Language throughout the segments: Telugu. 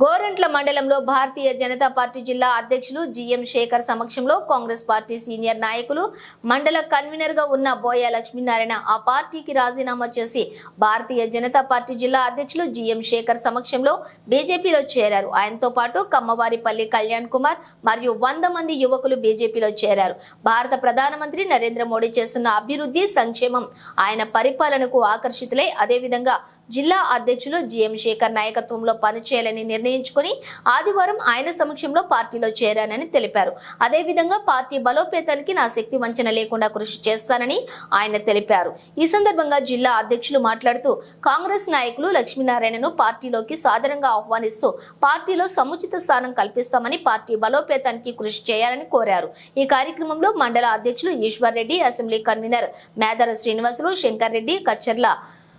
గోరంట్ల మండలంలో భారతీయ జనతా పార్టీ జిల్లా అధ్యక్షులు జిఎం శేఖర్ సమక్షంలో కాంగ్రెస్ పార్టీ సీనియర్ నాయకులు మండల కన్వీనర్గా ఉన్న బోయ లక్ష్మీనారాయణ ఆ పార్టీకి రాజీనామా చేసి భారతీయ జనతా పార్టీ జిల్లా అధ్యక్షులు జిఎం శేఖర్ సమక్షంలో బీజేపీలో చేరారు. ఆయనతో పాటు కమ్మవారిపల్లి కళ్యాణ్ కుమార్ మరియు వంద మంది యువకులు బీజేపీలో చేరారు. భారత ప్రధానమంత్రి నరేంద్ర మోడీ చేస్తున్న అభివృద్ధి సంక్షేమం ఆయన పరిపాలనకు ఆకర్షితులై అదేవిధంగా జిల్లా అధ్యక్షులు జిఎం శేఖర్ నాయకత్వంలో పనిచేయాలని నిర్ణయించుకుని ఆదివారం ఆయన సమక్షంలో పార్టీలో చేరానని తెలిపారు. అదేవిధంగా పార్టీ బలోపేతానికి నా శక్తి వంచన లేకుండా కృషి చేస్తానని ఆయన తెలిపారు. ఈ సందర్భంగా జిల్లా అధ్యక్షులు మాట్లాడుతూ కాంగ్రెస్ నాయకులు లక్ష్మీనారాయణను పార్టీలోకి సాధారణంగా ఆహ్వానిస్తూ పార్టీలో సముచిత స్థానం కల్పిస్తామని పార్టీ బలోపేతానికి కృషి చేయాలని కోరారు. ఈ కార్యక్రమంలో మండల అధ్యక్షులు ఈశ్వర్ రెడ్డి అసెంబ్లీ కన్వీనర్ మేదర శ్రీనివాసులు శంకర్ రెడ్డి కచ్చర్ల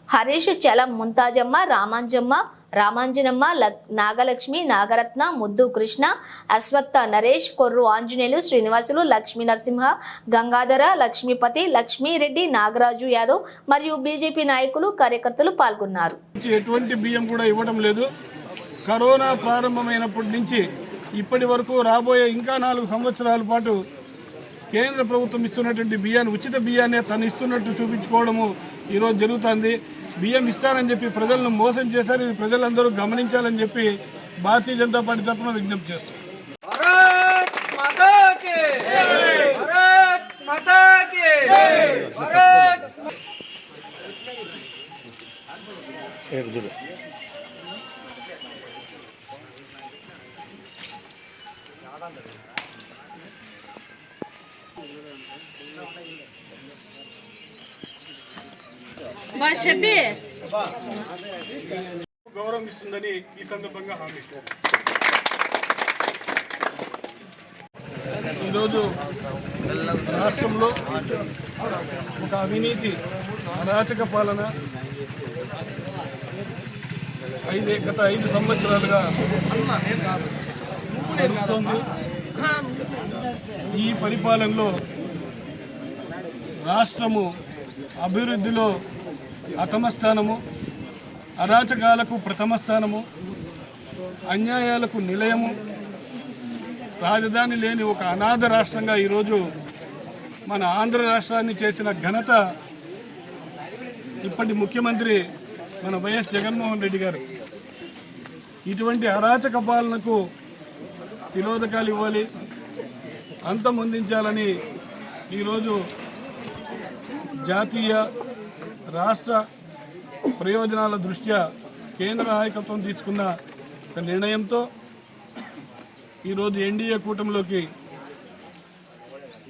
హరీష్ చలం ముంతాజమ్మ రామాంజమ్మ రామాంజనమ్మ లక్- నాగలక్ష్మి నాగరత్న ముద్దు కృష్ణ అశ్వత్థ నరేష్ కొర్రు ఆంజనేయులు శ్రీనివాసులు లక్ష్మీ నరసింహ గంగాధర లక్ష్మీపతి లక్ష్మీరెడ్డి నాగరాజు యాదవ్ మరియు బీజేపీ నాయకులు కార్యకర్తలు పాల్గొన్నారు. ఎటువంటి బియ్యం కూడా ఇవ్వడం లేదు. కరోనా ప్రారంభమైనప్పటి నుంచి ఇప్పటి వరకు రాబోయే ఇంకా నాలుగు సంవత్సరాల పాటు కేంద్ర ప్రభుత్వం ఇస్తున్నటువంటి బియ్యాన్ని ఉచిత బియ్యాన్ని తను ఇస్తున్నట్టు చూపించుకోవడము ఈరోజు జరుగుతుంది. బియ్యం ఇస్తారని చెప్పి ప్రజలను మోసం చేశారు. ఇది ప్రజలందరూ గమనించాలని చెప్పి భారతీయ జనతా పార్టీ తరఫున విజ్ఞప్తి చేస్తారు గౌరవం ఇస్తుందని ఈ సందర్భంగా హామీ ఇస్తారు ఈరోజు రాష్ట్రంలో ఒక అవినీతి అరాచక పాలన ఐదు గత ఐదు సంవత్సరాలుగా ఈ పరిపాలనలో రాష్ట్రము అభివృద్ధిలో అతమ స్థానము అరాచకాలకు ప్రథమ స్థానము అన్యాయాలకు నిలయము రాజధాని లేని ఒక అనాథ రాష్ట్రంగా ఈరోజు మన ఆంధ్ర రాష్ట్రాన్ని చేసిన ఘనత ఇప్పటి ముఖ్యమంత్రి మన వైఎస్ జగన్మోహన్ రెడ్డి గారు. ఇటువంటి అరాచక పాలనకు తిలోదకాలు ఇవ్వాలి అంతమొందించాలని ఈరోజు జాతీయ రాష్ట్ర ప్రయోజనాల దృష్ట్యా కేంద్ర నాయకత్వం తీసుకున్న ఒక నిర్ణయంతో ఈరోజు ఎన్డీఏ కూటమిలోకి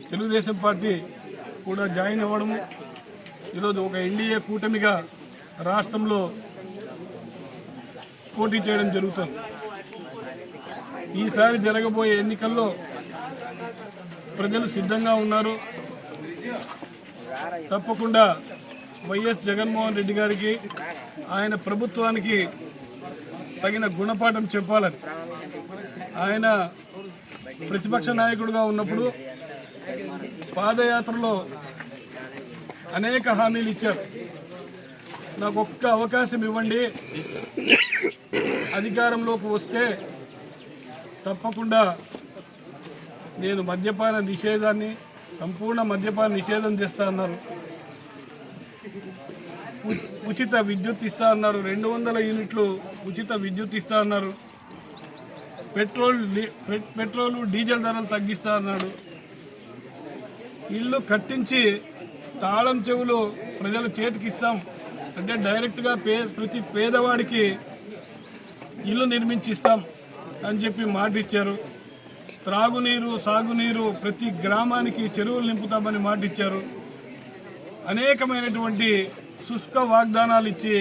తెలుగుదేశం పార్టీ కూడా జాయిన్ అవ్వడము. ఈరోజు ఒక ఎన్డీఏ కూటమిగా రాష్ట్రంలో పోటీ చేయడం జరుగుతుంది. ఈసారి జరగబోయే ఎన్నికల్లో ప్రజలు సిద్ధంగా ఉన్నారు. తప్పకుండా వైఎస్ జగన్మోహన్ రెడ్డి గారికి ఆయన ప్రభుత్వానికి తగిన గుణపాఠం చెప్పాలని. ఆయన ప్రతిపక్ష నాయకుడుగా ఉన్నప్పుడు పాదయాత్రలో అనేక హామీలు ఇచ్చారు. నాకు ఒక్క అవకాశం ఇవ్వండి. అధికారంలోకి వస్తే తప్పకుండా నేను మద్యపాన నిషేధాన్ని సంపూర్ణ మద్యపాన నిషేధం చేస్తా అన్నారు. ఉచిత విద్యుత్ ఇస్తా అన్నారు. రెండు వందల యూనిట్లు ఉచిత విద్యుత్ ఇస్తా అన్నారు. పెట్రోల్ పె- పెట్రోల్ డీజిల్ ధరలు తగ్గిస్తా అన్నాడు. ఇల్లు కట్టించి తాళం చెవులు ప్రజల చేతికి ఇస్తాం. అంటే డైరెక్ట్గా పే ప్రతి పేదవాడికి ఇల్లు నిర్మించి ఇస్తాం అని చెప్పి మాట ఇచ్చారు. త్రాగునీరు సాగునీరు ప్రతి గ్రామానికి చెరువులు నింపుతామని మాట ఇచ్చారు. అనేకమైనటువంటి శుష్క వాగ్దానాలు ఇచ్చి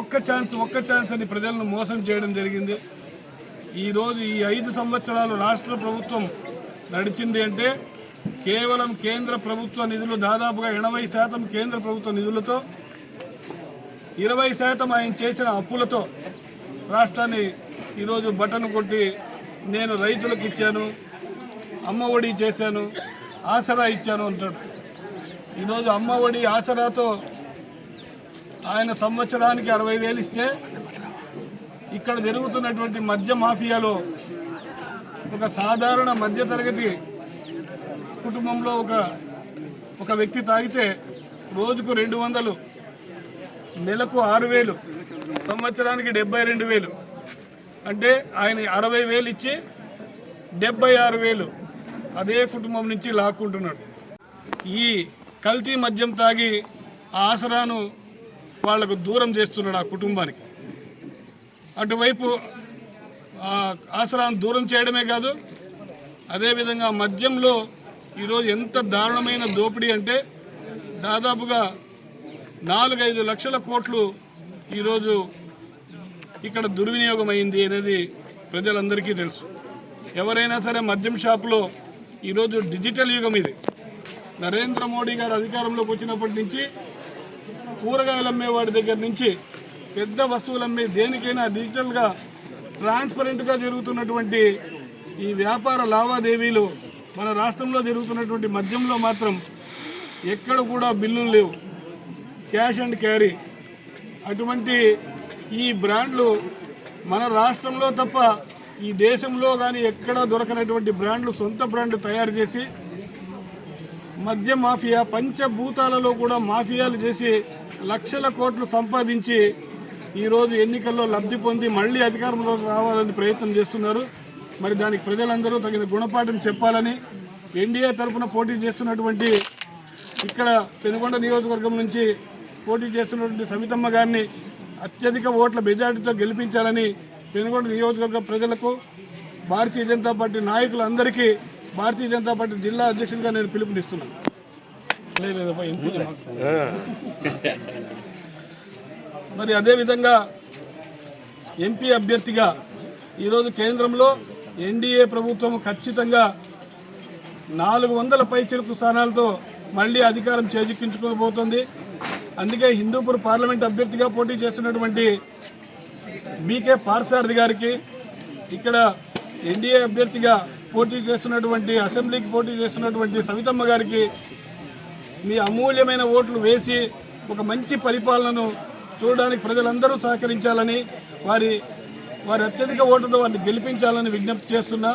ఒక్క ఛాన్స్ ఒక్క ఛాన్స్ అని ప్రజలను మోసం చేయడం జరిగింది. ఈరోజు ఈ ఐదు సంవత్సరాలు రాష్ట్ర ప్రభుత్వం నడిచింది అంటే కేవలం కేంద్ర ప్రభుత్వ నిధులు దాదాపుగా ఎనభై శాతం కేంద్ర ప్రభుత్వ నిధులతో ఇరవై శాతం ఆయన చేసిన అప్పులతో రాష్ట్రాన్ని ఈరోజు బటన్ కొట్టి నేను రైతులకు ఇచ్చాను అమ్మ ఒడి చేశాను ఆసరా ఇచ్చాను అంటాడు. ఈరోజు అమ్మ ఒడి ఆసరాతో ఆయన సంవత్సరానికి అరవై వేలు ఇస్తే ఇక్కడ జరుగుతున్నటువంటి మద్య మాఫియాలో ఒక సాధారణ మధ్యతరగతి కుటుంబంలో ఒక ఒక వ్యక్తి తాగితే రోజుకు రెండు వందలు నెలకు ఆరు వేలు సంవత్సరానికి డెబ్బై రెండు వేలు. అంటే ఆయన అరవై వేలు ఇచ్చి డెబ్బై ఆరు వేలు అదే కుటుంబం నుంచి లాక్కుంటున్నాడు. ఈ కల్తీ మద్యం తాగి ఆ ఆసరాను వాళ్ళకు దూరం చేస్తున్నాడు ఆ కుటుంబానికి. అటువైపు ఆసరాను దూరం చేయడమే కాదు అదేవిధంగా మద్యంలో ఈరోజు ఎంత దారుణమైన దోపిడీ అంటే దాదాపుగా నాలుగైదు లక్షల కోట్లు ఈరోజు ఇక్కడ దుర్వినియోగం అయింది అనేది ప్రజలందరికీ తెలుసు. ఎవరైనా సరే మద్యం షాపులో ఈరోజు డిజిటల్ యుగం ఇది. నరేంద్ర మోడీ గారు అధికారంలోకి వచ్చినప్పటి నుంచి కూరగాయలు అమ్మేవాడి దగ్గర నుంచి పెద్ద వస్తువులు అమ్మే దేనికైనా డిజిటల్గా ట్రాన్స్పరెంట్గా జరుగుతున్నటువంటి ఈ వ్యాపార లావాదేవీలు మన రాష్ట్రంలో జరుగుతున్నటువంటి మద్యంలో మాత్రం ఎక్కడ కూడా బిల్లులు లేవు. Cash and carry. అటువంటి ఈ బ్రాండ్లు మన రాష్ట్రంలో తప్ప ఈ దేశంలో కానీ ఎక్కడా దొరకనటువంటి బ్రాండ్లు సొంత బ్రాండ్లు తయారు చేసి మద్య మాఫియా పంచభూతాలలో కూడా మాఫియాలు చేసి లక్షల కోట్లు సంపాదించి ఈరోజు ఎన్నికల్లో లబ్ధి పొంది మళ్ళీ అధికారంలోకి రావాలని ప్రయత్నం చేస్తున్నారు. మరి దానికి ప్రజలందరూ తగిన గుణపాఠం చెప్పాలని ఎన్డీఏ తరఫున పోటీ చేస్తున్నటువంటి ఇక్కడ పెనుగొండ నియోజకవర్గం నుంచి పోటీ చేస్తున్నటువంటి సవితమ్మ గారిని అత్యధిక ఓట్ల మెజార్టీతో గెలిపించాలని పెనుగొండ నియోజకవర్గ ప్రజలకు భారతీయ జనతా పార్టీ నాయకులందరికీ భారతీయ జనతా పార్టీ జిల్లా అధ్యక్షుడిగా నేను పిలుపునిస్తున్నాను. మరి అదేవిధంగా ఎంపీ అభ్యర్థిగా ఈరోజు కేంద్రంలో ఎన్డీఏ ప్రభుత్వం ఖచ్చితంగా నాలుగు వందల పైచిలుకు స్థానాలతో మళ్ళీ అధికారం చేజిక్కించుకోబోతోంది అందుకే హిందూపూర్ పార్లమెంట్ అభ్యర్థిగా పోటీ చేస్తున్నటువంటి బీకే పార్సారథి గారికి ఇక్కడ ఎన్డీఏ అభ్యర్థిగా పోటీ చేస్తున్నటువంటి అసెంబ్లీకి పోటీ చేస్తున్నటువంటి సవితమ్మ గారికి మీ అమూల్యమైన ఓట్లు వేసి ఒక మంచి పరిపాలనను చూడడానికి ప్రజలందరూ సహకరించాలని వారి వారి అత్యధిక ఓటుతో వారిని గెలిపించాలని విజ్ఞప్తి చేస్తున్నా.